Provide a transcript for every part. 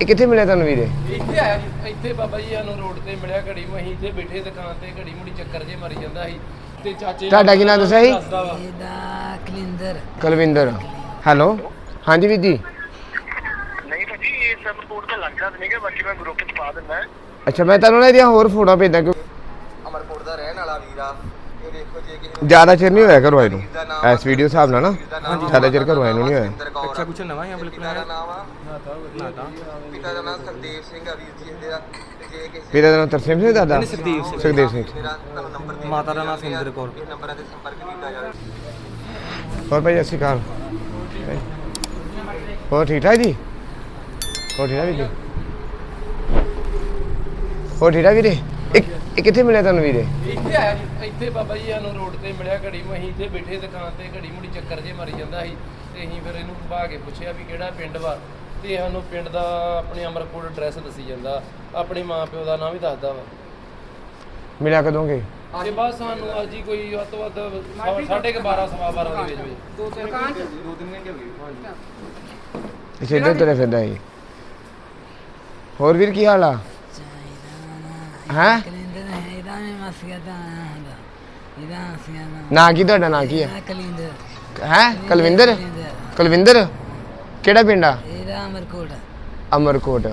ਇਹ ਕਿੱਥੇ ਮਿਲਿਆ ਤੁਹਾਨੂੰ ਵੀਰੇ? ਇੱਥੇ ਆਇਆ ਜੀ ਇੱਥੇ ਬਾਬਾ ਜੀ ਸਾਨੂੰ ਰੋਡ ਤੇ ਮਿਲਿਆ ਘੜੀ ਅਸੀਂ ਇੱਥੇ ਬੈਠੇ ਦੁਕਾਨ ਤੇ ਘੜੀ ਮੁੜੀ ਚੱਕਰ ਜੇ ਮਾਰੀ ਜਾਂਦਾ ਸੀ। ਤੇ ਚਾਚੇ ਤੁਹਾਡਾ ਕੀ ਨਾਂ ਦੱਸਿਆ ਸੀ? ਦੱਸਦਾ ਵਾ। ਇਹਦਾ ਕਲਿੰਦਰ ਕੁਲਵਿੰਦਰ। ਹੈਲੋ। ਹਾਂਜੀ ਵੀਰ ਜੀ। ਨਹੀਂ ਭਾਜੀ ਇਹ ਸਭ ਰਿਪੋਰਟ ਤਾਂ ਲੱਗਦਾ ਨਹੀਂ ਕਿ ਬਾਕੀ ਮੈਂ ਗਰੁੱਪ ਚ ਪਾ ਦਿੰਦਾ। ਅੱਛਾ ਮੈਂ ਤੁਹਾਨੂੰ ਨਾ ਇਹਦੀਆਂ ਹੋਰ ਫੋਟੋਆਂ ਭੇਜਦਾ ਕਿ ਅਮਰਪੁਰ ਦਾ ਰਹਿਣ ਵਾਲਾ ਵੀਰ ਆ। ਇਹ ਦੇਖੋ ਜੇ ਕਿਸੇ ਨੂੰ ਜ਼ਿਆਦਾ ਚਿਰ ਨਹੀਂ ਹੋਇਆ ਘਰੋਂ ਆਏ ਨੂੰ। ਇਸ ਵੀਡੀਓ ਹਿਸਾਬ ਨਾਲ ਨਾ। ਜ਼ਿਆਦਾ ਚਿਰ ਘਰੋਂ ਆਏ ਨੂੰ ਨਹੀਂ ਹੋਇਆ। ਅੱਛਾ ਕੁਛ ਨਵਾਂ ਹੀ ਆ ਬਿਲਕੁਲ ਦਾ ਨਾਮ ਆ। ਪਿਤਾ ਦਾ ਨਾਮ ਸੰਦੀਪ ਸਿੰਘ ਆ ਵੀਰ ਜੀ ਇਹਦੇ ਦਾ। ਤੇ ਜੇ ਕਿਸੇ ਵੀਰੇ ਦਾ ਨਾਮ ਤਰਸੇਮ ਸਿੰਘ ਦਾਦਾ? ਸੁਖਦੇਵ ਸਿੰਘ। ਸੁਖਦੇਵ ਸਿੰਘ। ਮੇਰਾ ਤੁਹਾਨੂੰ ਨੰਬਰ ਦੇ ਮਾਤਾ ਦਾ ਨਾਮ ਸੁਰਿੰਦਰ ਕੌਰ। ਇਹ ਨੰਬਰਾਂ ਤੇ ਸੰਪਰਕ ਕੀਤਾ ਜਾਵੇ। ਹੋਰ ਭਾਈ ਸ਼੍ਰੀ ਅਕਾਲ। ਹੋਰ ਠੀਕ ਠਾਕ ਜੀ? ਹੋਰ ਠੀਕ ਠਾਕ ਵੀਰ ਜੀ? ਹੋਰ ਠੀਕ ਠਾਕ ਵੀਰੇ ਇਹ ਇਹ ਕਿੱਥੇ ਮਿਲਿਆ ਤੁਹਾਨੂੰ ਵੀਰੇ? ਇੱਥੇ ਆਇਆ ਜੀ ਇੱਥੇ ਬਾਬਾ ਜੀ ਸਾਨੂੰ ਰੋਡ ਤੇ ਮਿਲਿਆ ਘੜੀ ਨੂੰ ਅਸੀਂ ਇੱਥੇ ਬੈਠੇ ਦੁਕਾਨ ਤੇ ਘੜੀ ਮੁੜੀ ਚੱਕਰ ਜੇ ਮਾਰੀ ਜਾਂਦਾ ਸੀ ਤੇ ਅਸੀਂ ਫਿਰ ਇਹਨੂੰ ਭਾ ਕੇ ਪੁੱਛਿਆ ਵੀ ਕਿਹੜਾ ਪਿੰਡ ਵਾ। ਤੇ ਸਾਨੂੰ ਪਿੰਡ ਦਾ ਆਪਣੇ ਅਮਰਕੋਟ ਐਡਰੈਸ ਦੱਸੀ ਜਾਂਦਾ। ਆਪਣੇ ਮਾਂ ਪਿਓ ਦਾ ਨਾਮ ਵੀ ਦੱਸਦਾ ਵਾ। ਮਿਲਿਆ ਕਦੋਂਗੇ ਤੇ ਬਸ ਸਾਨੂੰ ਅੱਜ ਹੀ ਕੋਈ ਵੱਧ ਤੋਂ ਵੱਧ ਸਾਢੇ ਕੁ 12 ਸਵਾ 12 ਦੇ ਵਿੱਚ ਵਿੱਚ। ਅੱਛਾ ਇੱਧਰ ਤੁਰੇ ਫਿਰਦਾ ਹੈ ਹੋਰ ਵੀਰ ਕੀ ਹਾਲ ਆ ਹੈਂ ਕਲਿੰਦਰ ਹੈ ਇਹਦਾ ਮੈਂ ਮਸਿਆ ਦਾ ਹੁੰਦਾ ਇਹਦਾ ਮਸਿਆ ਦਾ ਨਾਂ ਕੀ ਤੁਹਾਡਾ ਨਾਂ ਕੀ ਹੈ ਇਹਦਾ ਕਲਿੰਦਰ। ਹੈ? ਕੁਲਵਿੰਦਰ? ਕਲਿੰਦਰ। ਕੁਲਵਿੰਦਰ? ਕਿਹੜਾ ਪਿੰਡ ਆ? ਇਹਦਾ ਅਮਰਕੋਟ। ਅਮਰਕੋਟ।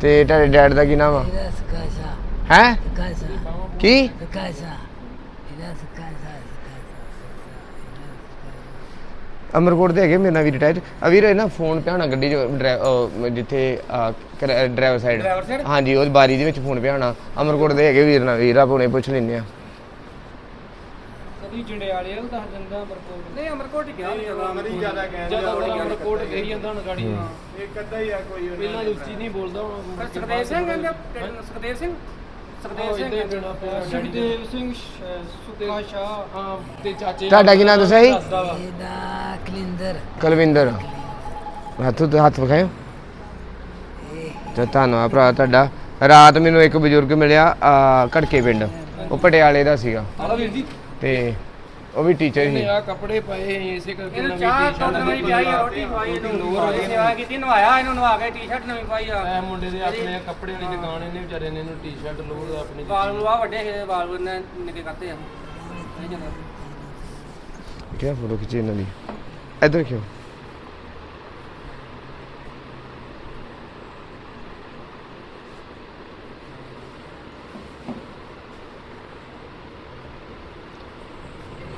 ਤੇ ਤੁਹਾਡੇ ਡੈਡ ਦਾ ਕੀ ਨਾਮ ਆ? ਹੈ? ਕੀ? ਅਮਰਕੋਟ ਦੇ ਹੈਗੇ ਮੇਰੇ ਨਾਲ ਵੀ ਰਿਟਾਇਰ ਆ ਵੀਰ ਇਹ ਨਾ ਫੋਨ ਪਿਆਣਾ ਗੱਡੀ ਚ ਜਿੱਥੇ ਡਰਾਈਵਰ ਸਾਈਡ ਹਾਂਜੀ ਉਹ ਬਾਰੀ ਦੇ ਵਿੱਚ ਫੋਨ ਪਿਆਣਾ ਅਮਰਕੋਟ ਦੇ ਹੈਗੇ ਵੀਰ ਨਾਲ ਵੀਰ ਆਪ ਹੁਣੇ ਪੁੱਛ ਲੈਂਦੇ ਆ ਕਦੀ ਜੰਡਿਆਲੇ ਉਹ ਦੱਸ ਦਿੰਦਾ ਅਮਰਕੋਟ। ਨਹੀਂ ਅਮਰਕੋਟ ਹੀ ਕਿਹਾ ਅਮਰੀ ਜ਼ਿਆਦਾ ਕਹਿੰਦੇ ਜ਼ਿਆਦਾ ਅਮਰਕੋਟ ਕਹੀ ਜਾਂਦਾ ਹੁਣ ਗਾੜੀ। ਇੱਕ ਅੱਧਾ ਹੀ ਆ ਕੋਈ ਪਹਿਲਾਂ ਉੱਚੀ ਨਹੀਂ ਬੋਲਦਾ ਹੁਣ ਸੁਖਦੇਵ ਸਿੰਘ ਸੁਖਦੇਵ ਸਿੰਘ? ਸੁਖਦੇਵ ਸਿੰਘ ਸੁਖਦੇਵ ਸਿੰਘ ਸੁਖਾ ਸ਼ਾਹ। ਹਾਂ ਤੇ ਚਾਚੇ ਤੁਹਾਡਾ ਕੀ ਨਾਮ ਦੱਸਿਆ ਸੀ? ਇਹਦਾ ਕਲਿੰਦਰ ਕੁਲਵਿੰਦਰ। ਹੱਥ ਉੱਤੇ ਹੱਥ ਵਿਖਾਇਓ। ਤੇ ਧੰਨਵਾਦ ਭਰਾ ਤੁਹਾਡਾ। ਰਾਤ ਮੈਨੂੰ ਇੱਕ ਬਜ਼ੁਰਗ ਮਿਲਿਆ ਆ ਘੜਕੇ ਪਿੰਡ। ਉਹ ਪਟਿਆਲੇ ਦਾ ਸੀਗਾ। ਆਹ ਵੀਰ ਜੀ। ਤੇ ਉਹ ਵੀ ਟੀਚਰ ਸੀ ਆ ਕੱਪੜੇ ਪਾਏ ਸੀ ਇਸੇ ਕਰਕੇ ਇਹਨੂੰ ਨਵੀਂ ਚਾਹ ਟੀ-ਸ਼ਰਟ ਤੋਂ ਨਵੀਂ ਆ, ਰੋਟੀ ਖਵਾਈ ਇਹਨੂੰ। ਰੋਟੀ ਸੇਵਾ ਕੀਤੀ ਨਵਾਇਆ ਇਹਨੂੰ ਨਵਾ ਕੇ ਟੀ-ਸ਼ਰਟ ਨਵੀਂ ਪਾਈ ਆ। ਇਹ ਮੁੰਡੇ ਦੇ ਆਪਣੇ ਕੱਪੜੇ ਵਾਲੀ ਦੁਕਾਨ ਇਹਨੇ ਵਿਚਾਰੇ ਨੇ ਇਹਨੂੰ ਟੀ-ਸ਼ਰਟ ਲੋਰ ਆਪਣੀ ਵਾਲ ਨੂੰ ਆ ਵੱਡੇ ਸੀ ਵਾਲ ਨੇ ਨਿੱਕੇ ਕਰਤੇ ਆ। ਇਹ ਜਾਂਦਾ ਕਿਹੜਾ ਫੋਟੋ ਖਿੱਚੀ ਇਹਨਾਂ ਦੀ? ਇੱਧਰ ਕਿਉਂ?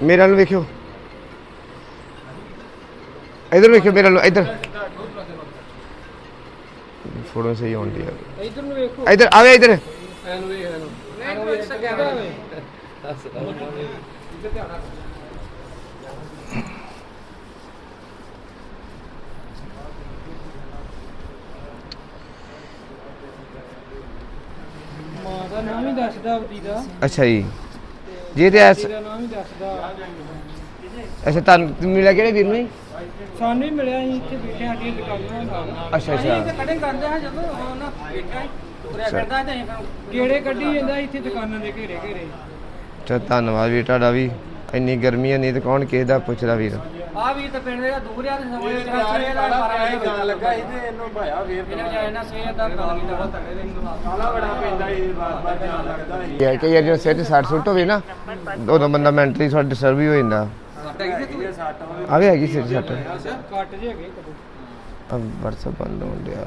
ਮੇਰੇ ਵੱਲ ਵੇਖਿਓ। ਇੱਧਰ ਵੇਖਿਓ ਮੇਰੇ ਵੱਲ ਇੱਧਰ। ਫੋਟੋ ਸਹੀ ਆਉਂਦੀ ਆ। ਇਧਰ ਨੂੰ ਵੇਖੋ। ਇੱਧਰ ਆਵੇ ਇੱਧਰ। ਧਿਆਨ ਰੱਖ ਮਾਂ ਦਾ ਨਾਮ ਹੀ ਦੱਸਦਾ ਉਹਦੀ ਦਾ। ਅੱਛਾ ਜੀ। ਜੇ ਤੇ ਐਸ ਦਾ ਨਾਮ ਹੀ ਦੱਸਦਾ। ਅੱਛਾ ਤੁਹਾਨੂੰ ਮਿਲਿਆ ਕਿਹੜੇ ਵੀਰ ਨੂੰ ਜੀ? ਸਾਨੂੰ ਹੀ ਮਿਲਿਆ ਸੀ ਇੱਥੇ ਬੈਠੇ ਸਾਡੀਆਂ ਦੁਕਾਨਾਂ ਦਾ ਅੱਛਾ ਅੱਛਾ। ਕਟਿੰਗ ਕਰਦੇ ਆ ਜਦੋਂ ਉਹ ਨਾ ਵੇਖਿਆ ਸੀ, ਤੁਰਿਆ ਫਿਰਦਾ ਤੇ ਕਿਹੜੇ ਕੱਢੀ ਜਾਂਦਾ ਇੱਥੇ ਦੁਕਾਨਾਂ ਦੇ ਘੇਰੇ ਘੇਰੇ। ਅੱਛਾ ਧੰਨਵਾਦ ਵੀਰ ਤੁਹਾਡਾ ਵੀ। ਇੰਨੀ ਗਰਮੀ ਹੈ ਨਹੀਂ ਤੇ ਕੌਣ ਕਿਸੇ ਦਾ ਪੁੱਛਦਾ ਵੀਰ? ਆ ਵੀ ਤਾਂ ਪਿੰਡ ਦੇ ਦੂਰ ਆ ਤੇ ਸਵੇਰ ਦਾ 12 ਵਜੇ ਦਾ ਲੱਗਾ ਸੀ ਤੇ ਇਹਨੂੰ ਭਾਇਆ ਫੇਰ ਇਹਨੇ ਵਿਚਾਰੇ ਨਾਲ ਸਵੇਰ ਦਾ ਕੰਮ ਕੀਤਾ ਕਾਲਾ ਬੜਾ ਪੈਂਦਾ ਇਹ ਬਾਰ ਬਾਰ ਧਿਆਨ ਲੱਗਦਾ ਸੀ। ਕਈ ਵਾਰ ਜਦੋਂ ਸਿਰ 'ਚ ਸੱਟ ਸੁੱਟ ਹੋਵੇ ਨਾ ਉਦੋਂ ਬੰਦਾ ਮੈਂਟਲੀ ਥੋੜਾ ਡਿਸਟਰਬ ਵੀ ਹੋ ਜਾਂਦਾ। ਆ ਵੀ ਹੈਗੀ ਸਿਰ ਸੱਟ। ਕੱਟ ਜੇ ਹੈਗੇ ਕਦੋਂ ਆ WhatsApp ਬੰਦ ਹੋ ਗਿਆ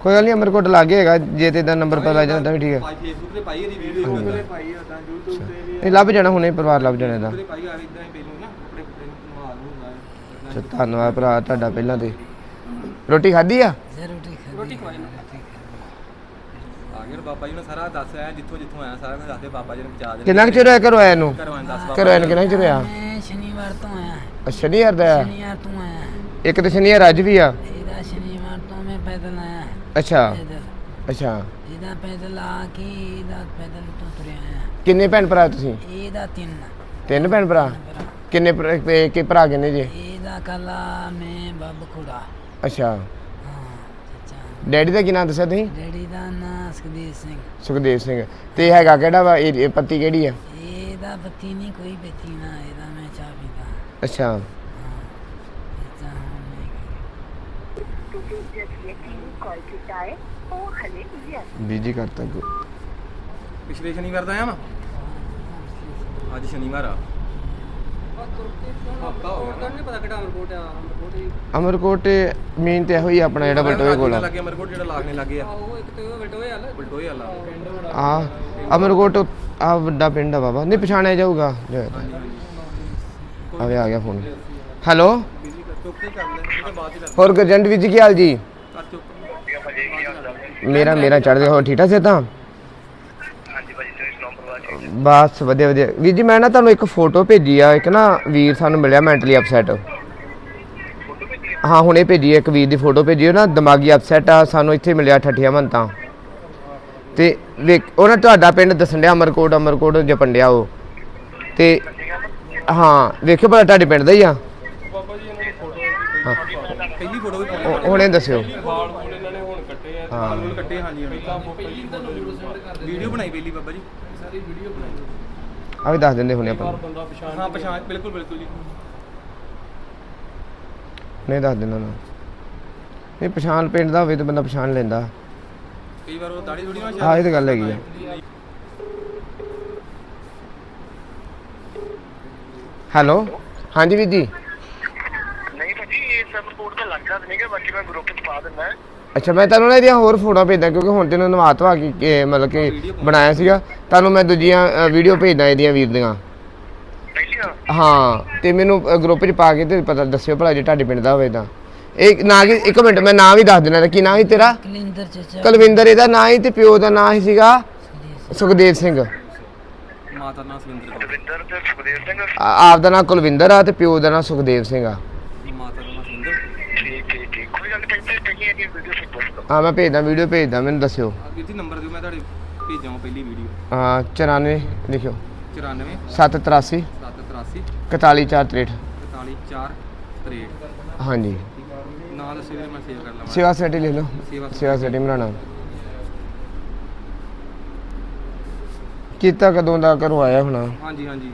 ਕੋਈ ਗੱਲ ਨਹੀਂ ਅਮਰਕੋਟ ਲਾਗੇ ਹੈਗਾ। ਜੇ ਤੇ ਇਦਾਂ ਨੰਬਰ ਪਤਾ ਲੱਗ ਜਾਂਦਾ ਤਾਂ ਵੀ ਠੀਕ ਹੈ। ਪਾਈ ਫੇਸਬੁੱਕ ਤੇ ਪਾਈ ਇਹਦੀ ਵੀਡੀਓ ਹਾਂਜੀ। ਪਾਈ ਉਦਾਂ YouTube ਤੇ ਵੀ ਨਹੀਂ ਲੱਭ ਜਾਣਾ ਹੁਣੇ ਪਰਿਵਾਰ ਲੱਭ ਜਾਣਾ ਇਹਦਾ। ਤੇ ਪਾਈ ਆ ਇਦਾਂ ਹੀ ਪਹਿਲੋਂ ਨਾ ਕੱਪੜੇ ਕੁਪੜੇ ਮਾਲ ਹੁੰਦਾ ਅੱਛਾ ਧੰਨਵਾਦ ਭਰਾ ਤੁਹਾਡਾ ਪਹਿਲਾਂ ਤੇ। ਰੋਟੀ ਖਾਧੀ ਆ? ਜੇ ਰੋਟੀ ਖਾਦੀ ਰੋਟੀ ਖਵਾਈ ਨਾ। ਆ ਗਿਆ ਬਾਬਾ ਜੀ ਨੇ ਸਾਰਾ ਦੱਸ ਆਇਆ ਜਿੱਥੋਂ ਜਿੱਥੋਂ ਆਇਆ ਸਾਰਾ ਕੁਝ ਦੱਸਦੇ ਬਾਬਾ ਜੀ ਨੇ ਬਚਾ ਦੇ ਕਿੰਨਾ ਕੁ ਚਿਰ ਹੋਇਆ ਘਰੋਂ ਆਇਆ ਨੂੰ? ਘਰੋਂ ਆਇਆ ਦੱਸ ਘਰੋਂ ਆਇਆ ਨੂੰ ਕਿੰਨਾ ਕੁ ਚਿਰ ਹੋਇਆ? ਮੈਂ ਸ਼ਨੀਵਾਰ ਤੋਂ ਆਇਆ। ਅੱਛਾ ਸ਼ਨੀਵਾਰ ਦਾ ਆ। ਸ਼ਨੀਵਾਰ ਤੋਂ ਆਇਆ। ਇੱਕ ਤੇ ਸ਼ਨੀਵਾਰ ਅੱਜ ਵੀ ਆ? ਇਹਦਾ ਸ਼ਨੀਵਾਰ ਤੋਂ ਮੈਂ ਪੈਦਲ ਆਇਆ। ਅੱਛਾ। ਇੱਧਰ ਅੱਛਾ। ਇਹਦਾ ਪੈਦਲ ਆ ਕੇ ਇਹਦਾ ਪੈਦਲ ਤੋਂ ਤੁਰਿਆ ਆਇਆ। ਕਿੰਨੇ ਭੈਣ ਭਰਾ ਤੁਸੀਂ? ਇਹਦਾ ਤਿੰਨ। ਤਿੰਨ ਭੈਣ ਭਰਾ? ਭਰਾ। ਕਿੰਨੇ ਭਰਾ- ਕਿ ਭਰਾ ਕਿੰਨੇ ਜੇ? ਇਹਦਾ ਕੱਲਾ ਮੈਂ ਬੱਬ ਖੁੜਾ ਅੱਛਾ। ਹਾਂ ਡੈਡੀ ਦਾ ਕੀ ਨਾਮ ਦੱਸਿਆ ਤੁਸੀਂ? ਡੈਡੀ ਦਾ ਨਾਂ ਸੁਖਦੇਵ ਸਿੰਘ। ਸੁਖਦੇਵ ਸਿੰਘ। ਤੇ ਹੈਗਾ ਕਿਹੜਾ ਵਾ? ਇਹ ਇਹ ਪੱਤੀ ਕਿਹੜੀ ਆ? ਇਹਦਾ ਬੱਤੀ ਨਹੀਂ ਕੋਈ ਬੱਤੀ ਨਾ ਇਹਦਾ ਮੈਂ ਚਾਹ ਪੀਦਾ। ਅੱਛਾ। ਚਾਚਾ ਹੁਣ ਤੁਸੀਂ ਜਿਸ ਵਿਅਕਤੀ ਨੂੰ ਕਾਲ ਕੀਤਾ ਹੈ ਉਹ ਹਲੇ ਵਿਅਸਤ ਬਿਜ਼ੀ ਕਰਤਾ। ਗੁ- ਪਿਛਲੇ ਸ਼ਨੀਵਾਰ ਦਾ ਆਇਆ ਨਾ ਅੱਜ ਸ਼ਨੀਵਾਰ ਆ। ਹਫਤਾ ਹੋ ਗਿਆ ਨਹੀਂ ਪਤਾ ਕਿਹੜਾ ਅਮਰਕੋਟ ਆ? ਅਮਰਕੋਟ ਹੀ। ਅਮਰਕੋਟ ਮੇਨ ਤੇ ਇਹੋ ਹੀ ਆਪਣਾ ਜਿਹੜਾ ਬਲਟੋਏ ਕੋਲ। ਆ ਲੱਗੇ? ਅਮਰਕੋਟ ਜਿਹੜਾ ਲਾਗਨੇ ਲੱਗੇ ਆ। ਉਹ ਇੱਕ ਤੇ ਉਹ ਵਟੋਏ ਹਾਲ ਬਲਟੋਏ ਵਾਲਾ ਆ ਅਮਰਕੋਟ ਆ ਵੱਡਾ ਪਿੰਡ ਆ ਬਾਬਾ। ਨਹੀਂ ਪਛਾਣਿਆ ਜਾਊਗਾ। ਜੋ। ਆਵੇ ਆ ਗਿਆ ਫੋਨ ਹੈਲੋ? ਬਿਜ਼ੀ ਕਰ ਚੁੱਕ ਕੇ ਕਰ ਲੈ ਇਹ ਤਾਂ ਬਾਅਦ ਚ ਕਰ ਹੋਰ ਗਰਜੰਟ ਜੀ ਕੀ ਹਾਲ ਜੀ ਮੇਰਾ ਮੇਰਾ ਚੜ੍ਹਦੇ ਹੋ ਠੀਕ ਠਾਕ ਸੇ ਤਾਂ ਹਾਂਜੀ ਭਾਜੀ ਤੁਸੀਂ ਸੁਣਾਓ ਪਰਿਵਾਰ ਠੀਕ ਬਸ ਵਧੀਆ ਵਧੀਆ। ਵੀਰ ਜੀ ਮੈਂ ਨਾ ਤੁਹਾਨੂੰ ਇੱਕ ਫੋਟੋ ਭੇਜੀ ਆ ਇੱਕ ਨਾ ਵੀਰ ਸਾਨੂੰ ਮਿਲਿਆ ਮੈਂਟਲੀ ਅਪਸੈਟ ਹਾਂ ਹੁਣੇ ਭੇਜੀ ਆ, ਇੱਕ ਵੀਰ ਦੀ ਫੋਟੋ ਭੇਜੀ ਉਹ ਨਾ ਦਿਮਾਗੀ ਅਪਸੈਟ ਆ ਸਾਨੂੰ ਇੱਥੇ ਮਿਲਿਆ ਠੱਠੀਆਂ ਮੰਤਾਂ। ਤੇ ਵੇਖ ਉਹ ਨਾ ਤੁਹਾਡਾ ਪਿੰਡ ਦੱਸਣ ਡਿਆ ਅਮਰਕੋਟ ਅਮਰਕੋਟ ਜਪੰਡਿਆ ਉਹ। ਤੇ ਹਾਂ ਵੇਖਿਓ ਭਲਾ ਤੁਹਾਡੇ ਪਿੰਡ ਦਾ ਹੀ ਆ। ਹਾਂ। ਪਹਿਲੀ ਫੋਟੋ ਵੀ ਪਾਉਣੀ ਉਹ- ਹੁਣੇ ਦੱਸਿਓ। ਵਾਲ ਫੂਲ ਇਹਨਾਂ ਨੇ ਹੁਣ ਕੱਟੇ ਆ ਹਾਂ ਕੱਟੇ ਹਾਂਜੀ ਪਹਿਲੀ ਵੀਡੀਓ ਬਣਾਈ ਪਹਿਲੀ ਬਾਬਾ ਜੀ। ਸਾਰੀ ਵੀਡੀਓ ਬਣਾਈ ਆ ਵੀ ਦੱਸ ਦਿੰਦੇ ਹੁਣੇ ਆਪਾਂ ਬੰਦਾ ਪਛਾਣ ਹਾਂ ਪਛਾਣ ਬਿਲਕੁਲ ਬਿਲਕੁਲ ਜੀ। ਨਹੀਂ ਦੱਸ ਦਿੰਦਾ ਨਾ ਨਹੀਂ ਪਛਾਣ ਪਿੰਡ ਦਾ ਹੋਵੇ ਤਾਂ ਬੰਦਾ ਪਛਾਣ ਲੈਂਦਾ। ਕਈ ਵਾਰ ਉਹ ਦਾੜੀ ਥੋੜੀ ਨਾ ਹਾਂ ਇਹ ਤਾਂ ਗੱਲ ਹੈਗੀ ਆ। ਹੈਲੋ ਹਾਂਜੀ ਵੀਰ ਜੀ। ਨਹੀਂ ਭਾਜੀ ਇਹ ਸਭ ਰਿਪੋਰਟ ਤਾਂ ਲੱਗਦਾ ਤਾਂ ਨਹੀਂਗਾ ਬਾਕੀ ਮੈਂ ਗਰੁੱਪ 'ਚ ਪਾ ਦਿੰਦਾ। ਅੱਛਾ ਮੈਂ ਤੁਹਾਨੂੰ ਨਾ ਇਹਦੀਆਂ ਹੋਰ ਫੋਟੋਆਂ ਭੇਜਦਾ ਕਿਉਂਕਿ ਹੁਣ ਤੈਨੂੰ ਨਵਾ ਧਵਾ ਕੇ ਮਤਲਬ ਕਿ ਬਣਾਇਆ ਸੀਗਾ ਤੁਹਾਨੂੰ ਮੈਂ ਦੂਜੀਆਂ ਵੀਡੀਓ ਭੇਜਦਾ ਇਹਦੀਆਂ ਵੀਰ ਦੀਆਂ। ਪਹਿਲੀਆਂ? ਹਾਂ ਤੇ ਮੈਨੂੰ ਗਰੁੱਪ 'ਚ ਪਾ ਕੇ ਤੇ ਪਤਾ ਦੱਸਿਓ ਭਲਾ ਜੇ ਤੁਹਾਡੇ ਪਿੰਡ ਦਾ ਹੋਵੇ ਤਾਂ। ਇਹ ਨਾਂ ਕੀ ਇੱਕ ਮਿੰਟ ਮੈਂ ਨਾਂ ਵੀ ਦੱਸ ਦਿੰਦਾ ਕੀ ਨਾਂ ਸੀ ਤੇਰਾ? ਕਲਿੰਦਰ ਚਾਚਾ। ਕੁਲਵਿੰਦਰ ਇਹਦਾ ਨਾਂ ਹੀ ਤੇ ਪਿਓ ਦਾ ਨਾਂ ਹੀ ਸੀਗਾ ਸੁਖਦੇਵ ਸਿੰਘ। ਮਾਤਾ ਕੌਰ ਰਵਿੰਦਰ ਤੇ ਸੁਖਦੇਵ ਸਿੰਘ। ਆਪ ਦਾ ਨਾਂ ਕੁਲਵਿੰਦਰ ਆ ਤੇ ਪਿਓ ਦਾ ਨਾਂ ਸੁਖਦੇਵ ਸਿੰਘ ਆ। ਨਹੀਂ ਵੀਡੀਓ ਸੇ ਹਾਂ ਮੈਂ ਭੇਜਦਾ ਵੀਡੀਓ ਭੇਜਦਾ ਮੈਨੂੰ ਦੱਸਿਓ। ਵੀਰ ਜੀ ਨੰਬਰ ਦਿਓ ਮੈਂ ਤੁਹਾਡੇ ਭੇਜਾਂ ਪਹਿਲੀ ਵੀਡੀਓ। ਹਾਂ 94 ਲਿਖਿਓ। 94 783 783 41463 414 63 ਹਾਂਜੀ। ਨਾਲ ਦੱਸੋ ਵੀਰੇ ਮੈਂ ਸੇਵ ਕਰ ਲਵਾਂ। ਸੇਵਾ ਸੈਟੀ ਲੈ ਲਓ। ਸੇਵਾ ਸੈਟੀ। ਬਣਾਉਣਾ ਕੀਤਾ ਕਦੋਂ ਦਾ ਘਰੋਂ ਆਇਆ ਹੋਣਾ? ਹਾਂਜੀ ਹਾਂਜੀ।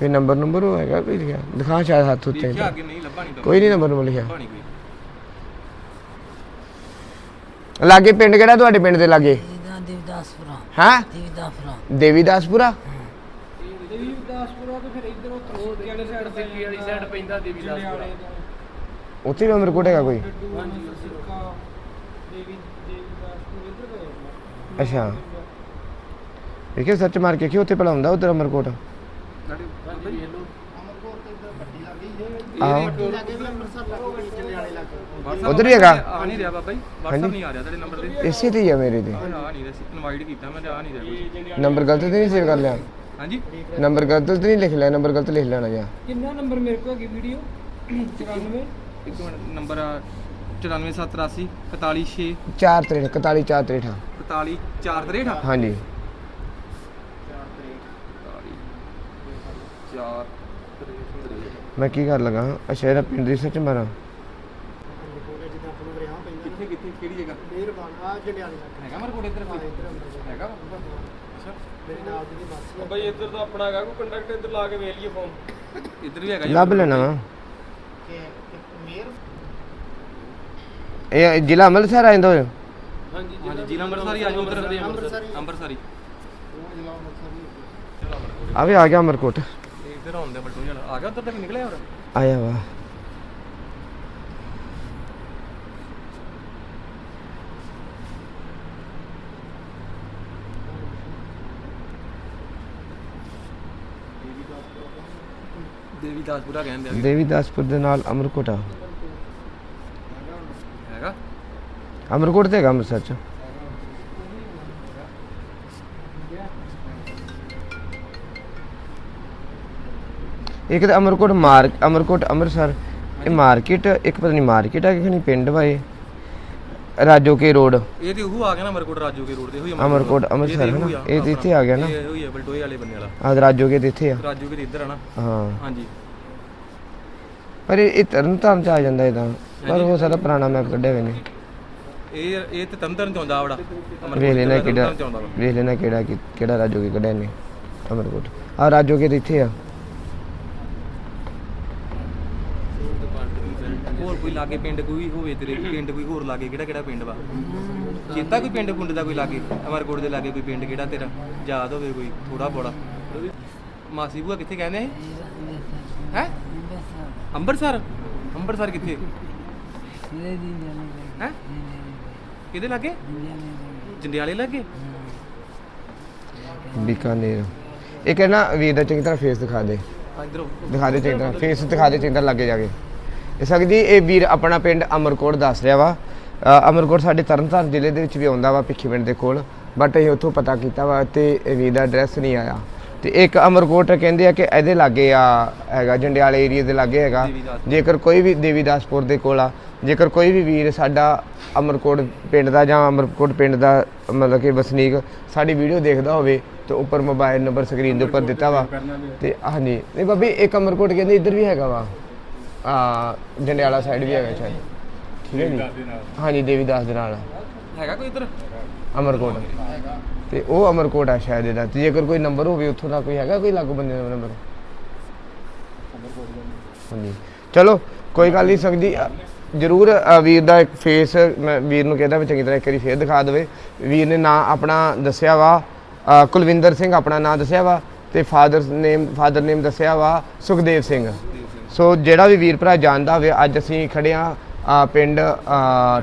ਕੋਈ ਨੰਬਰ ਨੰਬਰ ਹੋਏਗਾ ਕੋਈ ਲਿਖਿਆ। ਦਿਖਾ ਸ਼ਾਇਦ ਹੱਥ ਉੱਤੇ। ਲਿਖਿਆ ਅੱਗੇ ਨਹੀਂ? ਲੱਭਾ ਨਹੀਂ ਕੋਈ ਨਹੀਂ ਨੰਬਰ ਨੰਬਰ ਲਿਖਿਆ। ਲੱਭਾ ਨਹੀਂ ਕੋਈ। ਲਾਗੇ ਪਿੰਡ ਕਿਹੜਾ ਤੁਹਾਡੇ ਪਿੰਡ ਦੇ ਲਾਗੇ? ਦੇਵਦਾਸਪੁਰਾ। ਹਾਂ? ਦੇਵਦਾਸਪੁਰਾ। ਦੇਵੀਦਾਸਪੁਰਾ? ਦੇਵੀਦਾਸਪੁਰਾ ਤੋਂ ਫਿਰ ਇੱਧਰ ਉਹ ਥਰੋਟ ਵਾਲੀ ਸਾਈਡ ਦਿੱਲੀ ਵਾਲੀ ਸਾਈਡ ਪੈਂਦਾ ਦੇਵੀਦਾਸਪੁਰਾ। ਉੱਥੇ ਵੀ ਅਮਰਕੋਟ ਹੈਗਾ ਕੋਈ। ਅੱਛਾ। ਵੇਖਿਓ ਸਰਚ ਮਾਰ ਕੇ ਕਿ ਉੱਥੇ ਭਲਾ ਹੁੰਦਾ ਉਧਰ ਅਮਰਕੋਟ। ਸਾਡੇ ਵੇਖ ਲਓ। ਉੱਧਰ ਹੀ ਹੈਗਾ? ਆ ਨਹੀਂ ਰਿਹਾ ਬਾਬਾ ਜੀ। WhatsApp ਨਹੀਂ ਆ ਰਿਹਾ ਤੁਹਾਡੇ ਨੰਬਰ ਤੇ। ਇਸੇ ਤੇ ਹੀ ਆ ਮੇਰੇ ਤੇ। ਆ ਨਹੀਂ ਰਿਹਾ ਸੀ ਇਨਵਾਈਟ ਕੀਤਾ ਮੈਂ ਤੇ ਆ ਨਹੀਂ ਰਿਹਾ ਕੁਛ। ਨੰਬਰ ਗਲਤ ਤੇ ਨਹੀਂ ਸੇਵ ਕਰ ਲਿਆ? ਹਾਂਜੀ? ਨੰਬਰ ਗਲਤ ਤੇ ਨਹੀਂ ਲਿਖ ਲਿਆ ਨੰਬਰ ਗਲਤ ਲਿਖ ਲੈਣਾ ਜਾਂ। ਕਿੰਨਾ ਨੰਬਰ ਮੇਰੇ ਕੋਲ ਹੈਗੀ ਵੀਡੀਓ? 94 ਇੱਕ ਮਿੰਟ ਨੰਬਰ 94783 416 4 43 41 4 63 41 463 ਹਾਂਜੀ 4 ਮੈਂ ਕੀ ਕਰ ਲਗਾ ਅੱਛਾ ਇਹਦਾ ਪਿੰਡ ਦੀ ਸੱਚ ਮਾਰਾਂ। ਕਿੱਥੇ ਕਿੱਥੇ ਕਿਹੜੀ ਜਗ੍ਹਾ? ਮਿਹਰਬਾਨ। ਆ ਜੰਡਿਆਲੇ ਹੈਗਾ ਮਰ ਕੋਲ ਇੱਧਰ ਕੋਈ ਹੈਗਾ ਅੱਛਾ। ਬਈ ਇੱਧਰ ਤਾਂ ਆਪਣਾ ਹੈਗਾ ਕੋਈ ਕੰਟੈਕਟ ਇੱਧਰ ਲਾ ਕੇ ਵੇਖ ਲਈਏ ਫੋਨ ਇੱਧਰ ਵੀ ਹੈਗਾ ਜੀ। ਲੱਭ ਲੈਣਾ ਵਾ। ਇਹ ਜ਼ਿਲ੍ਹਾ ਅੰਮ੍ਰਿਤਸਰ ਆ ਜਾਂਦਾ ਹੋਇਆ? ਹਾਂਜੀ ਹਾਂਜੀ ਜ਼ਿਲ੍ਹਾ ਅੰਮ੍ਰਿਤਸਰ ਆ ਜਾਓ ਉਧਰ ਅੰਮ੍ਰਿਤਸਰੀ ਆ। ਵੀ ਆ ਗਿਆ ਅਮਰਕੋਟ। ਇੱਧਰ ਆਉਂਦੇ ਬਲਟੂ ਜਣ ਆ ਗਿਆ ਉੱਧਰ ਤੱਕ ਨਿਕਲਿਆ ਹੋਰ? ਆਇਆ ਵਾ। ਕਹਿੰਦੇ ਆ। ਦੇਵੀਦਾਸਪੁਰ ਦੇ ਨਾਲ ਅਮਰਕੋਟ। ਆ ਹੈਗਾ? ਅਮਰਕੋਟ ਤੇ ਹੈਗਾ ਅੰਮ੍ਰਿਤਸਰ ਚ। ਇੱਕ ਤਾਂ ਅਮਰਕੋਟ ਮਾਰਕ ਅਮਰਕੋਟ ਅੰਮ੍ਰਿਤਸਰ ਇਹ ਮਾਰਕੀਟ ਇੱਕ ਪਤਾ ਨਹੀਂ ਮਾਰਕੀਟ ਆ ਕਿ ਨਹੀਂ ਪਿੰਡ ਵਾ ਇਹ? Rajoke road. ਇਹ ਤੇ ਉਹ ਆ ਗਿਆ ਨਾ ਅਮਰਕੋਟ ਰਾਜੂ ਕੇ ਰੋਡ ਦੇ ਹੋਈ ਅਮਰਕੋਟ ਅੰਮ੍ਰਿਤਸਰ ਹੈ ਨਾ? ਇਹ ਤੇ ਇੱਥੇ ਆ ਗਿਆ ਨਾ? ਇਹ ਹੋਈ ਹੈ ਬਲਟੋਏ ਵਾਲੇ ਬੰਨੇ ਵਾਲਾ। ਆ ਰਾਜੋ ਕੇ ਤੇ ਇੱਥੇ ਆ। ਰਾਜੂ ਕੇ ਤੇ ਇੱਧਰ ਆ ਨਾ। ਹਾਂ। ਹਾਂਜੀ। ਪਰ ਇਹ ਇਹ ਤਰਨ ਤਾਰਨ ਚ ਆ ਜਾਂਦਾ ਇਹਦਾ ਪਰ ਹੋ ਸਕਦਾ ਪੁਰਾਣਾ ਮੈਪ ਕੱਢਿਆ ਹੋਵੇ ਨੇ। ਇਹ ਇਹ ਤੇ ਤੰਤਰਨ ਚ ਆਉਂਦਾ ਆਵੜਾ। ਵੇਖ ਲੈਣਾ ਕਿਹੜਾ ਵੇਖ ਲੈਣਾ ਕਿਹੜਾ ਕਿਹੜਾ ਰਾਜੋ ਕੇ ਕੱਢਿਆ ਨੇ ਅਮਰਕੋਟ। ਆ ਰਾਜੋ ਕੇ ਤੇ ਇੱਥੇ ਆ ਹੋਰ ਕੋਈ ਲਾਗੇ ਪਿੰਡ ਕੋਈ ਹੋਵੇ ਤੇਰੇ ਪਿੰਡ ਕੋਈ ਹੋਰ ਲਾਗੇ ਕਿਹੜਾ ਕਿਹੜਾ ਪਿੰਡ ਵਾ? ਚੇਤਾ ਕੋਈ ਪਿੰਡ ਪੁੰਡ ਦਾ ਕੋਈ ਲਾਗੇ? ਅਮਰਕੋਟ ਦੇ ਲਾਗੇ ਕੋਈ ਪਿੰਡ ਕਿਹੜਾ ਤੇਰਾ? ਯਾਦ ਹੋਵੇ ਕੋਈ ਥੋੜਾ ਬੋੜਾ ਮਾਸੀ ਭੂਆ ਕਿੱਥੇ ਕਹਿੰਦੇ? ਹੈ? ਅੰਮ੍ਰਿਤਸਰ ਅੰਮ੍ਰਿਤਸਰ ਕਿੱਥੇ? ਹੈ? ਕਿਹਦੇ ਲਾਗੇ? ਜੰਡਿਆਲੇ ਲਾਗੇ? ਬੀਕਾਨੇਰ। ਇਹ ਕਹਿੰਦਾ ਵੀਰ ਦਾ ਚੰਗੀ ਤਰ੍ਹਾਂ ਫੇਸ ਦਿਖਾ ਦੇ। ਦਿਖਾ ਦੇ ਚੰਗੀ ਤਰ੍ਹਾਂ ਫੇਸ ਦਿਖਾ ਦੇ ਚੰਗੀ ਤਰ੍ਹਾਂ ਲੱਗੇ ਜਾ ਕੇ। ਇਹ ਸਕਦੀ ਇਹ ਵੀਰ ਆਪਣਾ ਪਿੰਡ ਅਮਰਕੋਟ ਦੱਸ ਰਿਹਾ ਵਾ। ਅ, ਅਮਰਕੋਟ ਸਾਡੇ ਤਰਨਤਾਰਨ ਜ਼ਿਲ੍ਹੇ ਦੇ ਵਿੱਚ ਵੀ ਆਉਂਦਾ ਵਾ ਭਿੱਖੀ ਪਿੰਡ ਦੇ ਕੋਲ। ਬਟ ਅਸੀਂ ਉੱਥੋਂ ਪਤਾ ਕੀਤਾ ਵਾ ਤੇ ਇਹ ਵੀਰ ਦਾ ਐਡਰੈਸ ਨਹੀਂ ਆਇਆ। ਤੇ ਇੱਕ ਅਮਰਕੋਟ ਕਹਿੰਦੇ ਆ ਕਿ ਇਹਦੇ ਲਾਗੇ ਆ ਹੈਗਾ ਜੰਡਿਆਲੇ ਏਰੀਆ ਦੇ ਲਾਗੇ ਹੈਗਾ। ਜੇਕਰ ਕੋਈ ਵੀ ਦੇਵੀਦਾਸਪੁਰ ਦੇ ਕੋਲ ਆ ਜੇਕਰ ਕੋਈ ਵੀ ਵੀਰ ਸਾਡਾ ਅਮਰਕੋਟ ਪਿੰਡ ਦਾ ਜਾਂ ਅਮਰਕੋਟ ਪਿੰਡ ਦਾ ਮਤਲਬ ਕਿ ਵਸਨੀਕ ਸਾਡੀ ਵੀਡੀਓ ਦੇਖਦਾ ਹੋਵੇ ਤੇ ਉੱਪਰ ਮੋਬਾਈਲ ਨੰਬਰ ਸਕਰੀਨ ਦੇ ਉੱਪਰ ਦਿੱਤਾ ਵਾ। ਤੇ ਹਾਂਜੀ ਨਹੀਂ ਬਾਬੀ ਇੱਕ ਅਮਰਕੋਟ ਕਹਿੰਦੇ ਇੱਧਰ ਵੀ ਹੈਗਾ ਵਾ। ਆ ਜੰਡਿਆਲਾ ਸਾਈਡ ਵੀ ਹੈਗਾ ਸ਼ਾਇਦ। ਠੀਕ ਹੈ ਜੀ? ਹਾਂਜੀ ਦੇਵੀਦਾਸ ਦੇ ਨਾਲ। ਹੈਗਾ ਕੋਈ ਇਧਰ? ਅਮਰਕੋਟ। ਤੇ ਉਹ ਅਮਰਕੋਟ ਆ ਸ਼ਾਇਦ ਇਹਦਾ। ਤੇ ਜੇਕਰ ਕੋਈ ਨੰਬਰ ਹੋਵੇ ਉੱਥੋਂ ਦਾ ਕੋਈ ਹੈਗਾ ਕੋਈ ਲਾਗੂ ਬੰਦੇ ਦਾ ਨੰਬਰ ਹਾਂਜੀ। ਚਲੋ ਕੋਈ ਗੱਲ ਨਹੀਂ ਸਕਦੀ ਜ਼ਰੂਰ ਵੀਰ ਦਾ ਇੱਕ ਫੇਸ ਮੈਂ ਵੀਰ ਨੂੰ ਕਹਿੰਦਾ ਵੀ ਚੰਗੀ ਤਰ੍ਹਾਂ ਇੱਕ ਵਾਰੀ ਫੇਰ ਦਿਖਾ ਦੇਵੇ। ਵੀਰ ਨੇ ਨਾਂ ਆਪਣਾ ਦੱਸਿਆ ਵਾ। ਕੁਲਵਿੰਦਰ ਸਿੰਘ ਆਪਣਾ ਨਾਂ ਦੱਸਿਆ ਵਾ। ਤੇ ਫਾਦਰ ਨੇਮ ਫਾਦਰ ਨੇਮ ਦੱਸਿਆ ਵਾ ਸੁਖਦੇਵ ਸਿੰਘ। ਸੋ ਜਿਹੜਾ ਵੀ ਵੀਰ ਭਰਾ ਜਾਣਦਾ ਹੋਵੇ, ਅੱਜ ਅਸੀਂ ਖੜੇ ਆ ਪਿੰਡ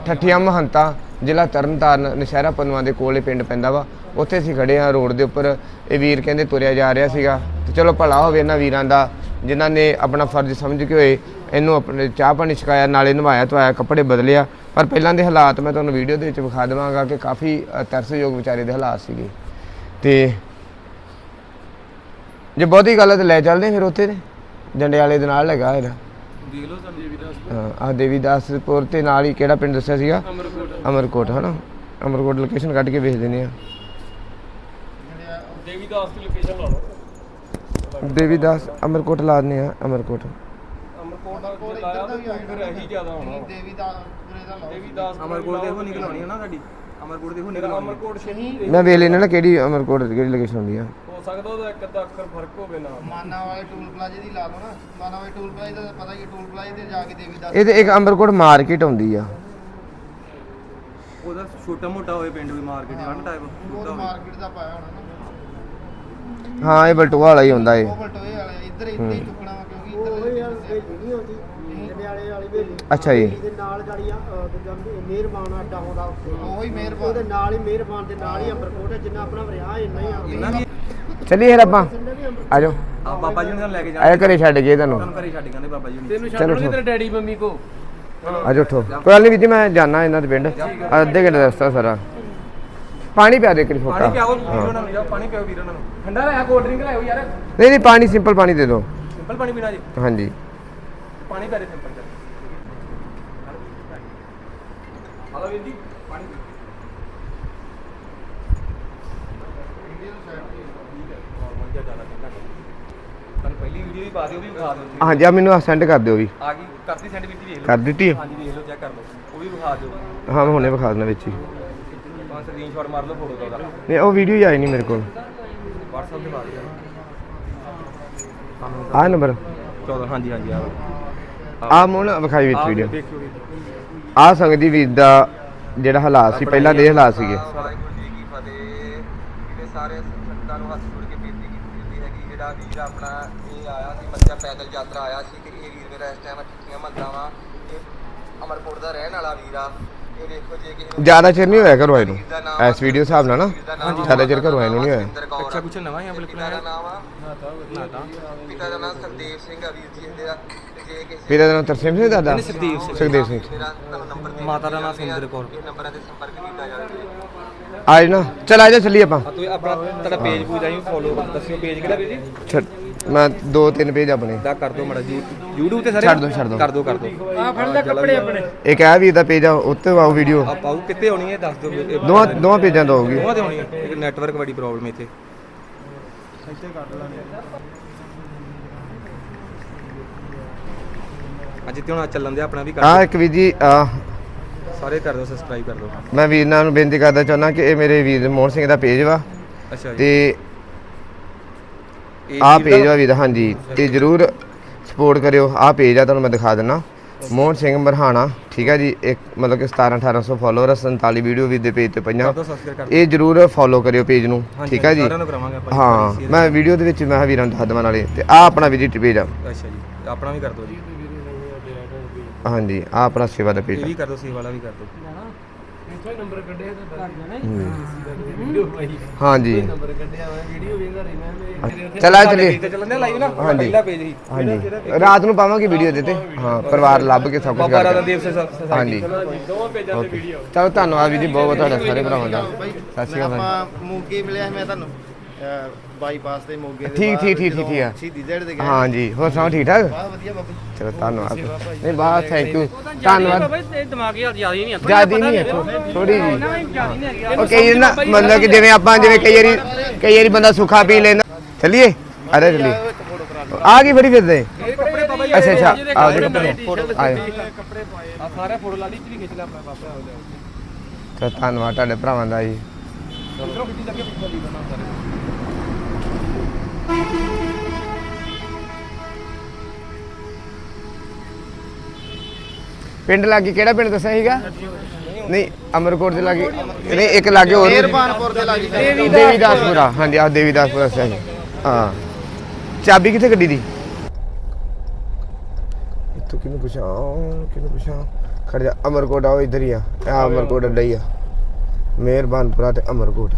ਠੱਠੀਆਂ ਮਹੰਤਾ, ਜ਼ਿਲ੍ਹਾ ਤਰਨਤਾਰਨ, ਨਸ਼ਹਿਰਾ ਪਨਵਾ ਦੇ ਕੋਲ ਇਹ ਪਿੰਡ ਪੈਂਦਾ ਵਾ। ਉੱਥੇ ਅਸੀਂ ਖੜੇ ਆ ਰੋਡ ਦੇ ਉੱਪਰ। ਇਹ ਵੀਰ ਕਹਿੰਦੇ ਤੁਰਿਆ ਜਾ ਰਿਹਾ ਸੀਗਾ। ਤੇ ਚਲੋ ਭਲਾ ਹੋਵੇ ਇਹਨਾਂ ਵੀਰਾਂ ਦਾ, ਜਿਨ੍ਹਾਂ ਨੇ ਆਪਣਾ ਫਰਜ਼ ਸਮਝ ਕੇ ਹੋਏ, ਇਹਨੂੰ ਆਪਣੇ ਚਾਹ ਪਾਣੀ ਛਕਾਇਆ, ਨਾਲੇ ਨਵਾਇਆ, ਧਵਾਇਆ, ਕੱਪੜੇ ਬਦਲਿਆ। ਪਰ ਪਹਿਲਾਂ ਦੇ ਹਾਲਾਤ ਮੈਂ ਤੁਹਾਨੂੰ ਵੀਡੀਓ ਦੇ ਵਿੱਚ ਵਿਖਾ ਦੇਵਾਂਗਾ ਕਿ ਕਾਫੀ ਤਰਸਯੋਗ ਵਿਚਾਰੇ ਦੇ ਹਾਲਾਤ ਸੀਗੇ। ਤੇ ਜੇ ਬਹੁਤੀ ਗੱਲ ਹੈ ਤਾਂ ਲੈ ਚੱਲਦੇ ਹਾਂ ਫਿਰ ਉੱਥੇ ਦੇ ਜੰਡਿਆਲੇ ਦੇ ਨਾਲ ਹੈਗਾ ਇਹਦਾ। ਦੇਖ ਲਓ ਤੁਹਾਨੂੰ ਹਾਂ ਆ ਦੇਵੀਦਾਸਪੁਰ ਤੇ ਨਾਲ ਹੀ ਕਿਹੜਾ ਪਿੰਡ ਦੱਸਿਆ ਸੀਗਾ? ਅਮਰਕੋਟ। ਅਮਰਕੋਟ ਹਨਾ? ਅਮਰਕੋਟ ਲੋਕੇਸ਼ਨ ਕੱਢ ਕੇ ਵੇਚ ਦਿੰਦੇ ਆ। ਦੇਵੀਦਾਸ ਦੀ ਲੋਕੇਸ਼ਨ ਲਾ ਲਓ। ਦੇਵੀਦਾਸ ਅਮਰਕੋਟ ਲਾ ਦਿੰਦੇ ਆ ਅਮਰਕੋਟ। ਅਮਰਕੋਟ ਦਾ ਲਾਇਆ ਤਾਂ ਫਿਰ ਇਹੀ ਜ਼ਿਆਦਾ ਹੋਣਾ। ਦੇਵੀਦਾਸ ਅਮਰਕੋਟ ਦੇ ਉਹ ਨਿਕਲਾਉਣੀ ਹੈ ਨਾ ਸਾਡੀ। ਅਮਰਕੋਟ ਦੇ ਉਹ ਨਿਕਲਾਉਣੀ ਅਮਰਕੋਟ ਮੈਂ ਵੇਖ ਲੈਣਾ ਨਾ ਕਿਹੜੀ ਅਮਰਕੋਟ ਦੀ ਕਿਹੜੀ ਲੋਕੇਸ਼ਨ ਹੁੰਦੀ ਆ? ਹੋ ਸਕਦਾ ਉਹਦਾ ਇੱਕ ਅੱਧਾ ਅੱਖਰ ਫ਼ਰਕ ਹੋਵੇ ਨਾ ਮਾਨਾ ਵਾਲੇ ਟੂਲ ਪਲਾਜ਼ੇ ਦੀ ਲਾ ਲਓ ਨਾ। ਮਾਨਾ ਵਾਲੇ ਟੂਲ ਪਲਾਜ਼ੇ ਦਾ ਪਤਾ ਹੀ ਟੂਲ ਪਲਾਜ਼ੇ ਤੇ ਜਾ ਕੇ ਦੇਵੀ ਦਾ ਇਹ ਤੇ ਇੱਕ ਅਮਰਕੋਟ ਮਾਰਕੀਟ ਹੁੰਦੀ ਆ। ਉਹਦਾ ਛੋਟਾ ਮੋਟਾ ਹੋਵੇ ਪਿੰਡ ਵੀ ਮਾਰਕੀਟ ਹਨ ਟਾਈਪ ਉਹ ਮਾਰਕੀਟ ਦਾ ਪਾਇਆ ਹੋਣਾ ਨਾ। ਹਾਂ ਇਹ ਬਲਟੋਆ ਵਾਲਾ ਹੀ ਹੁੰਦਾ ਏ। ਉਹ ਬਲਟੋਏ ਵਾਲੇ ਇੱਧਰ ਇੱਧਰ ਹੀ ਚੁੱਕਣਾ ਵਾ ਕਿਉਂਕਿ ਇੱਧਰ ਉਹ ਯਾਰ ਨਹੀਂ ਹੁੰਦੀ ਜੰਡਿਆਲੇ ਵਾਲੀ ਵੇਲੀ। ਅੱਛਾ ਜੀ। ਦੇ ਨਾਲ ਗਾੜੀਆਂ ਦੂਜਾ ਮਿਹਰਬਾਨ ਅੱਡਾ ਆਉਂਦਾ ਉੱਥੇ। ਉਹੀ ਮਿਹਰਬਾਨ। ਉਹਦੇ ਨਾਲ ਹੀ ਮਿਹਰਬਾਨ ਦੇ ਨਾਲ ਹੀ ਅੰਬਰਕੋਟ ਹੈ ਜਿੰਨਾ ਆਪਣਾ ਵਰਿਆ ਇੰਨਾ ਹੀ ਆ। ਇਹਨਾਂ ਵੀ ਚੱਲੀਏ ਫਿਰ ਆਪਾਂ। ਆ ਜਾਓ। ਆ ਬਾਬਾ ਜੀ ਨੇ ਲੈ ਕੇ ਜਾਣਾ ਆਏ ਘਰੇ ਛੱਡ ਗਏ ਤੁਹਾਨੂੰ। ਤੁਹਾਨੂੰ ਘਰੇ ਛੱਡ ਕਹਿੰਦੇ ਬਾਬਾ ਜੀ ਨੇ ਤੈਨੂੰ ਚਲੋ ਛੱਡਣਗੇ ਠੀਕ। ਤੇਰੇ ਡੈਡੀ ਮੰਮੀ ਕੋ। ਆ ਜਾਓ ਉੱਠੋ। ਕੋਈ ਗੱਲ ਨਹੀਂ ਵੀਰ ਜੀ ਮੈਂ ਜਾਣਾ ਇਹਨਾਂ ਦੇ ਪਿੰਡ। ਅੱਧੇ ਘੰਟੇ ਦਾ ਰਸਤਾ ਸਾਰਾ। ਪਾਣੀ ਪਿਆ ਦੇ ਇੱਕ ਪਾਣੀ ਪਿਆਓ ਵੀਰੋ ਨਾਲ ਜਾਓ ਪਾਣੀ ਪਿਆਓ ਵੀਰੋ ਨਾਲ ਠੰਡਾ ਲਾਇਆ ਕੋਲਡ ਡਰਿੰਕ ਲਾਇਓ ਯਾਰ। ਨਹੀਂ ਨਹੀਂ ਪਾਣੀ ਸਿੰਪਲ ਪਾਣੀ ਦੇ ਦਿਓ। ਸਿੰਪਲ ਪਾਣੀ ਪੀਣਾ ਜੀ। ਹਾਂਜੀ। ਪਾਣੀ ਪਿਆ ਦੇ ਸਿੰਪਲ ਚ ਹਲੋ ਵੀਰ ਜੀ ਪਾਣੀ ਪੀਓ। normal ਜਿਹਾ ਜ਼ਿਆਦਾ ਠੰਡਾ ਕਰੋ। ਤੁਹਾਨੂੰ ਪਹਿਲੀ ਵੀਡੀਓ ਵੀ ਪਾ ਦਿਓ ਉਹ ਵੀ ਵਿਖਾ ਦਿਓ ਹਾਂਜੀ ਆ ਮੈਨੂੰ ਸੈਂਡ ਕਰ ਦਿਓ ਵੀ। ਆ ਗਈ ਕਰਤੀ ਸੈਂਡ ਵਿੱਚ ਵੇਖ ਲਓ। ਕਰ ਦਿੱਤੀ ਹਾਂਜੀ ਵੇਖ ਲਓ ਚੈੱਕ ਕਰ ਲਓ। ਉਹ ਵੀ ਵਿਖਾ ਦਿਓ। ਹਾਂ ਮੈਂ ਹੁਣੇ ਵਿਖਾ ਦਿੰਦਾ ਵਿੱਚ ਹੀ। ਬਸ ਸਕਰੀਨਸ਼ਾਟ ਮਾਰ ਲਓ ਫੋਟੋ ਦਾ ਉਹਦਾ। ਨਹੀਂ ਉਹ ਵੀਡੀਓ ਹੀ ਆਈ ਨਹੀਂ ਮੇਰੇ ਕੋਲ। WhatsApp ਤੇ ਪਾ ਦਿਓ। ਆਹ ਨੰਬਰ 14 ਹਾਂਜੀ ਹਾਂਜੀ ਆ ਆ ਮੋਨ ਵਿਖਾਈ ਵਿੱਚ ਵੀਡੀਓ ਦੇਖਿਓ ਆ ਸੰਗਦੀ ਵੀਰ ਦਾ ਜਿਹੜਾ ਹਾਲਾਤ ਸੀ ਪਹਿਲਾਂ ਦੇ ਹਾਲਾਤ ਸੀਗੇ। ਵਾਹਿਗੁਰੂ ਜੀ ਕੀ ਫਤਿਹ। ਜਿਹੜੇ ਸਾਰੇ ਸੰਗਤਾਂ ਨੂੰ ਹੱਥ ਜੋੜ ਕੇ ਬੇਨਤੀ ਕੀਤੀ ਜਾਂਦੀ ਹੈ ਕਿ ਜਿਹੜਾ ਵੀਰ ਆਪਣਾ ਬੱਚਾ ਪੈਦਲ ਯਾਤਰਾ ਆਇਆ ਸੀ ਕਿ ਇਹ ਵੀਰ ਮੇਰਾ ਇਸ ਟਾਈਮ ਠੱਠੀਆਂ ਮੰਦਾ ਵਾ ਇਹ ਅਮਰਕੋਟ ਦਾ ਰਹਿਣ ਵਾਲਾ ਵੀਰ ਆ ਇਹ ਦੇਖੋ ਜੇ ਕਿਸੇ ਨੂੰ ਜ਼ਿਆਦਾ ਚਿਰ ਨਹੀਂ ਹੋਇਆ ਘਰੋਂ ਆਏ ਨੂੰ? ਇਸ ਵੀਡੀਓ ਹਿਸਾਬ ਨਾਲ ਨਾ? ਜ਼ਿਆਦਾ ਚਿਰ ਘਰੋਂ ਆਏ ਨੂੰ ਨਹੀਂ ਹੋਇਆ? ਅੱਛਾ ਕੁਛ ਨਵਾਂ ਹੀ ਆ ਬਿਲਕੁਲ ਪਿਤਾ ਦਾ ਨਾਮ ਆ? ਤਾਂ ਪਿਤਾ ਦਾ ਨਾਮ ਸੰਦੀਪ ਸਿੰਘ ਆ ਵੀਰ ਜੀ ਇਹਦੇ ਦਾ। ਤੇ ਜੇ ਕਿਸੇ ਵੀਰੇ ਦਾ ਨਾਮ ਤਰਸੇਮ ਸਿੰਘ ਦਾਦਾ ਨਹੀਂ, ਸੁਖਦੇਵ ਸਿੰਘ। ਸੁਖਦੇਵ ਸਿੰਘ। ਮੇਰਾ ਨੰਬਰ ਮਾਤਾ ਦਾ ਨਾਮ ਸੁੰਦਰ ਕੌਰ। ਇਹ ਨੰਬਰਾਂ ਤੇ ਸੰਪਰਕ ਕੀਤਾ ਜਾਵੇ। ਆਜ ਨਾ ਚਲ ਆ ਜਾ ਚੱਲੀਏ ਆਪਾਂ। ਆ ਤੁਸੀਂ ਆਪਣਾ ਤੁਹਾਡਾ ਪੇਜ ਪੂਜ ਆਈ ਫੋਲੋ ਦੱਸਿਓ ਪੇਜ ਕਿਹੜਾ ਵੀਰ ਜੀ? ਛੱਡ। ਮੈਂ ਦੋ ਤਿੰਨ ਪੇਜ ਆਪਣੇ। ਦਾ ਕਰ ਦਿਓ ਮੜਾ ਜੀ YouTube ਤੇ ਸਾਰੇ ਛੱਡ ਦਿਓ, ਛੱਡ ਦਿਓ। ਕਰ ਦਿਓ ਕਰ ਦਿਓ ਆ ਫੜ ਲੈ ਕੱਪੜੇ ਆਪਣੇ। ਇੱਕ ਆ ਵੀਰ ਦਾ ਪੇਜ ਆ ਉੱਤੇ ਆਓ ਵੀਡੀਓ ਆ ਪਾਉ ਕਿੱਥੇ ਹੋਣੀ ਹੈ ਦੱਸ ਦਿਓ। ਇਹ ਦੋਵਾਂ ਦੋਵਾਂ ਪੇਜਾਂ ਤੋਂ ਆਊਗੀ। ਦੋਵਾਂ ਤੇ ਹੋਣੀ ਹੈ। ਇੱਕ ਨੈਟਵਰਕ ਬੜੀ ਪ੍ਰੋਬਲਮ ਇੱਥੇ। ਅੱਜ ਜਿੱਤੇ ਹੁਣ ਚੱਲਣ ਦੇ ਆਪਣਾ ਵੀ ਕਰ ਆ ਦਿਓ ਇੱਕ ਵੀਰ ਜੀ ਆ ਸਾਰੇ ਕਰ ਦਿਓ ਸਬਸਕ੍ਰਾਈਬ ਕਰ ਦਿਓ ਮੈਂ ਵੀਰ ਨਾਲ ਨੂੰ ਬੇਨਤੀ ਕਰਦਾ ਚਾਹੁੰਦਾ ਕਿ ਇਹ ਮੇਰੇ ਵੀਰ ਮੋਹਨ ਸਿੰਘ ਦਾ ਪੇਜ ਵਾ। ਅੱਛਾ ਜੀ। ਤੇ ਇਹ ਆ ਪੇਜ ਵਾ ਵੀਰ ਹਾਂਜੀ ਤੇ ਜਰੂਰ ਸਪੋਰਟ ਕਰਿਓ। ਆ ਪੇਜ ਆ ਤੁਹਾਨੂੰ ਮੈਂ ਦਿਖਾ ਦਿੰਨਾ। ਮੋਹਨ ਸਿੰਘ ਮਰਹਾਣਾ ਠੀਕ ਹੈ ਜੀ ਇੱਕ ਮਤਲਬ ਕਿ 17 1800 ਫਾਲੋਅਰ 47 ਵੀਡੀਓ ਵੀ ਦੇ ਪੇਜ ਤੇ ਪਈਆਂ। ਇਹ ਜਰੂਰ ਫੋਲੋ ਕਰਿਓ ਪੇਜ ਨੂੰ ਠੀਕ ਹੈ ਜੀ? ਹਾਂ ਮੈਂ ਵੀਡੀਓ ਦੇ ਵਿੱਚ ਮੈਂ ਵੀਰਾਂ ਨੂੰ ਦੱਸ ਦੇਵਾਂ ਨਾਲੇ ਤੇ ਆ ਆਪਣਾ ਵਿਜ਼ਿਟ ਪੇਜ ਆ। ਅੱਛਾ ਜੀ ਆਪਣਾ ਵੀ ਕਰ ਦਿਓ ਜੀ। ਹਾਂਜੀ ਆ ਆਪਣਾ ਸੇਵਾ ਦਾ ਪੇਜ ਇਹ ਵੀ ਕਰ ਦਿਓ ਸੇਵ ਵਾਲਾ ਵੀ ਕਰ ਦਿਓ। ਇੱਥੋਂ ਹੀ ਨੰਬਰ ਕੱਢਿਆ ਤੇ ਦੱਸ ਜਾਣਾ ਵੀਡੀਓ ਪਾਈ। ਹਾਂਜੀ। ਨੰਬਰ ਕੱਢਿਆ ਮੈਂ ਵੀਡੀਓ ਵੇਖਦਾ ਰਹੀ ਮੈਂ। ਮੇਰੇ ਉੱਥੇ ਚਲਾ ਚਲੇ ਤੇ ਚੱਲਣ ਦੇ ਲਾਈਵ ਨਾ ਹਾਂਜੀ। ਪਹਿਲਾ ਪੇਜ ਹੀ ਹਾਂਜੀ। ਰਾਤ ਨੂੰ ਪਾਵਾਂਗੇ ਵੀਡੀਓ ਦੇ ਤੇ। ਹਾਂ ਪਰਿਵਾਰ ਲੱਭ ਕੇ ਸਭ ਕੁਝ ਬਾਬਾ ਰਾਦਾ ਦੇਵ ਹਾਂਜੀ। ਦੋਵਾਂ ਪੇਜਾਂ ਤੇ ਵੀਡੀਓ ਚਲੋ ਧੰਨਵਾਦ ਵੀਰ ਜੀ ਬਹੁਤ ਬਹੁਤ ਤੁਹਾਡਾ ਸਾਰੇ ਭਰਾਵਾਂ ਦਾ। ਸਤਿ ਸ਼੍ਰੀ ਅਕਾਲ ਆਪਾਂ ਮਿਲਿਆ ਮੈਂ ਤੁਹਾਨੂੰ। ਬਾਈਪਾਸ ਤੇ ਮੋਗੇ ਦੇ ਠੀਕ, ਬਾਹਰ ਠੀਕ, ਠੀਕ, ਠੀਕ ਆ। ਸ਼ਹੀਦੀ ਦਿਹਾੜੇ ਤੇ ਗਏ। ਹਾਂਜੀ ਹੋਰ ਸੁਣਾਓ ਠੀਕ ਠਾਕ? ਬਹੁਤ ਵਧੀਆ ਬਾਬਾ ਜੀ। ਚਲੋ ਧੰਨਵਾਦ। ਨਹੀਂ ਬਾਤ ਥੈਂਕ ਯੂ ਧੰਨਵਾਦ। ਬਾਬਾ ਦਿਮਾਗੀ ਹਾਲ ਜ਼ਿਆਦਾ ਨਹੀਂ ਜਿਆਦੀ ਨਹੀਂ ਹੈ ਥੋੜੀ ਜੀ ਉਹ ਕਈ ਨਾ ਮਤਲਬ ਕਿ ਜਿਵੇਂ ਆਪਾਂ ਜਿਵੇਂ ਕਈ ਵਾਰੀ ਕਈ ਵਾਰੀ ਬੰਦਾ ਸੁੱਖਾ ਪੀ ਲੈਂਦਾ। ਚੱਲੀਏ? ਅਰੇ ਚੱਲੀਏ। ਆ ਕੀ ਫੜੀ ਫਿਰਦੇ ਅੱਛਾ ਅੱਛਾ। ਆ ਦੇ ਕੱਪੜੇ ਆਇਓ ਕੱਪੜੇ ਪਾਏ ਆ ਸਾਰੇ ਫੋਟੋ ਲਾ ਲਈ ਤੇ ਵੀ ਖਿੱਚ ਲੈ ਆਪਣਾ ਬਾਬਾ ਉਹਦੇ ਚਲੋ ਧੰਨਵਾਦ ਤੁਹਾਡੇ ਭਰਾਵਾਂ ਦਾ ਜੀ। ਪਿੱਛੇ ਬਣਾ ਸਾਰੇ। ਪਿੰਡ ਲਾਗੇ ਕਿਹੜਾ ਪਿੰਡ ਦੱਸਿਆ ਸੀਗਾ? ਨਹੀਂ ਅਮਰਕੋਟ ਦੇ ਲਾਗੇ। ਨਹੀਂ ਇੱਕ ਲਾਗੇ ਹੋਰ ਮਿਹਰਬਾਨਪੁਰ ਦੇ ਲਾਗੀ। ਦੇਵੀਦਾਸਪੁਰਾ ਹਾਂਜੀ ਆ ਦੇਵੀਦਾਸਪੁਰਾ ਦੱਸਿਆ ਸੀ। ਹਾਂ। ਚਾਬੀ ਕਿੱਥੇ ਗੱਡੀ ਦੀ? ਇੱਥੋਂ ਕਿਹਨੂੰ ਪੁੱਛਾਂ? ਕਿਹਨੂੰ ਪੁੱਛਾਂ? ਖੜ ਜਾ ਅਮਰਕੋਟ ਆਓ ਇੱਧਰ ਹੀ ਆ। ਆ ਅਮਰਕੋਟ ਅੱਡਾ ਹੀ ਆ। ਮਿਹਰਬਾਨਪੁਰਾ ਤੇ ਅਮਰਕੋਟ।